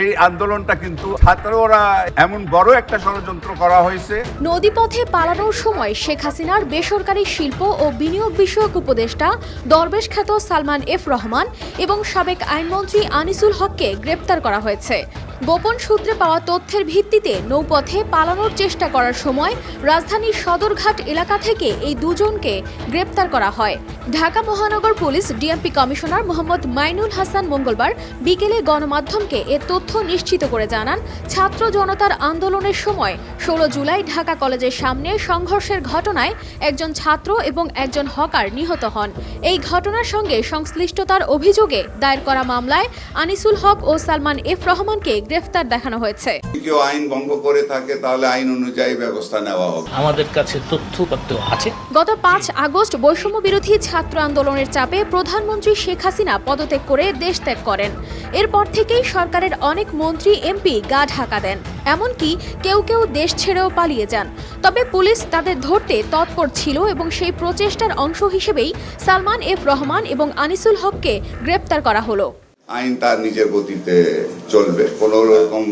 এই আন্দোলনটা কিন্তু ছাত্ররা এমন বড় একটা ষড়যন্ত্র করা হয়েছে। নদীপথে পালানোর সময় শেখ হাসিনার বেসরকারি শিল্প ও বিনিয়োগ বিষয়ক উপদেষ্টা দরবেশ খ্যাত সালমান এফ রহমান এবং সাবেক আইনমন্ত্রী আনিসুল হককে গ্রেপ্তার করা হয়েছে। গোপন সূত্রে পাওয়া তথ্যের ভিত্তিতে নৌপথে পালানোর চেষ্টা করার সময় রাজধানীর সদরঘাট এলাকা থেকে এই দুজনকে গ্রেপ্তার করা হয়। ঢাকা মহানগর police DMP commissioner Mohammad Mainul Hasan মঙ্গলবার বিকেলে গণমাধ্যমকে এ তথ্য নিশ্চিত করে জানান ছাত্র জনতার আন্দোলনের সময় ষোলো জুলাই ঢাকা কলেজের সামনে সংঘর্ষের ঘটনায় একজন ছাত্র এবং একজন হকার নিহত হন। এই ঘটনার সঙ্গে সংশ্লিষ্টতার অভিযোগে দায়ের করা মামলায় আনিসুল হক ও সালমান এফ রহমানকে গ্রেফতার দেখানো হয়েছে। কেউ আইন ভঙ্গ করে থাকে তাহলে আইন অনুযায়ী ব্যবস্থা নেওয়া হবে। আমাদের কাছে তথ্যপত্র আছে। গত পাঁচ আগস্ট বৈষম্য বিরোধী ছাত্র আন্দোলনের চাপে প্রধানমন্ত্রী শেখ হাসিনা পদত্যাগ করে দেশ ত্যাগ করেন। এরপর থেকেই সরকারের অনেক মন্ত্রী, এমপি গা ঢাকা দেন। এমনকি কেউ কেউ দেশ ছেড়েও পালিয়ে যান। তবে পুলিশ তাদের ধরতে তৎপর ছিল এবং সেই প্রচেষ্টার অংশ হিসেবেই সালমান এফ রহমান এবং আনিসুল হককে গ্রেপ্তার করা হলো। আইন তার নিজের গতিতে চলবে। কোনো রকম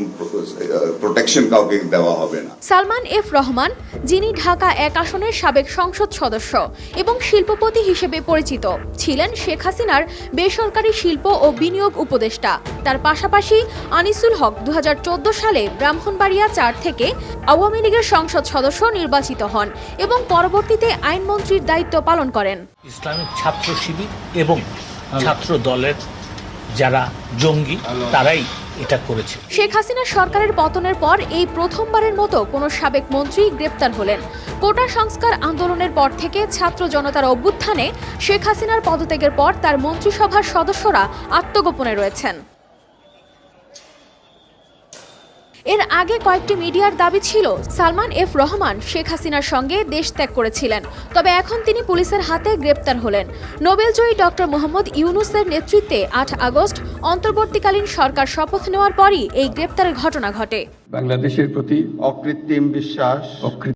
প্রোটেকশন কাউকে দেওয়া হবে না। সালমান এফ রহমান যিনি ঢাকা এক আসনের সাবেক সংসদ সদস্য এবং শিল্পপতি হিসেবে পরিচিত ছিলেন শেখ হাসিনার বেসরকারি শিল্প ও বিনিয়োগ উপদেষ্টা। তার পাশাপাশি আনিসুল হক দু হাজার চোদ্দ সালে ব্রাহ্মণবাড়িয়া চার থেকে আওয়ামী লীগের সংসদ সদস্য নির্বাচিত হন এবং পরবর্তীতে আইনমন্ত্রীর দায়িত্ব পালন করেন। ইসলামিক ছাত্র শিবির এবং ছাত্র দলের যারা জঙ্গি, তারাই এটা করেছে। শেখ হাসিনা সরকারের পতনের পর এই প্রথমবারের মতো কোনো সাবেক মন্ত্রী গ্রেপ্তার হলেন। কোটা সংস্কার আন্দোলনের পর থেকে ছাত্র জনতার অভ্যুত্থানে শেখ হাসিনার পদত্যাগের পর তার মন্ত্রিসভার সদস্যরা আত্মগোপনে রয়েছেন। এর আগে কয়েকটি মিডিয়ার দাবি ছিল সালমান এফ রহমান শেখ হাসিনার সঙ্গে দেশ ত্যাগ করেছিলেন। তবে এখন তিনি পুলিশের হাতে গ্রেপ্তার হলেন। নোবেলজয়ী ডক্টর মোহাম্মদ ইউনুসের নেতৃত্বে আট আগস্ট অন্তর্বর্তীকালীন সরকার শপথ নেওয়ার পরই এই গ্রেপ্তারের ঘটনা ঘটে। বাংলাদেশের প্রতি অকৃত্রিম বিশ্বাস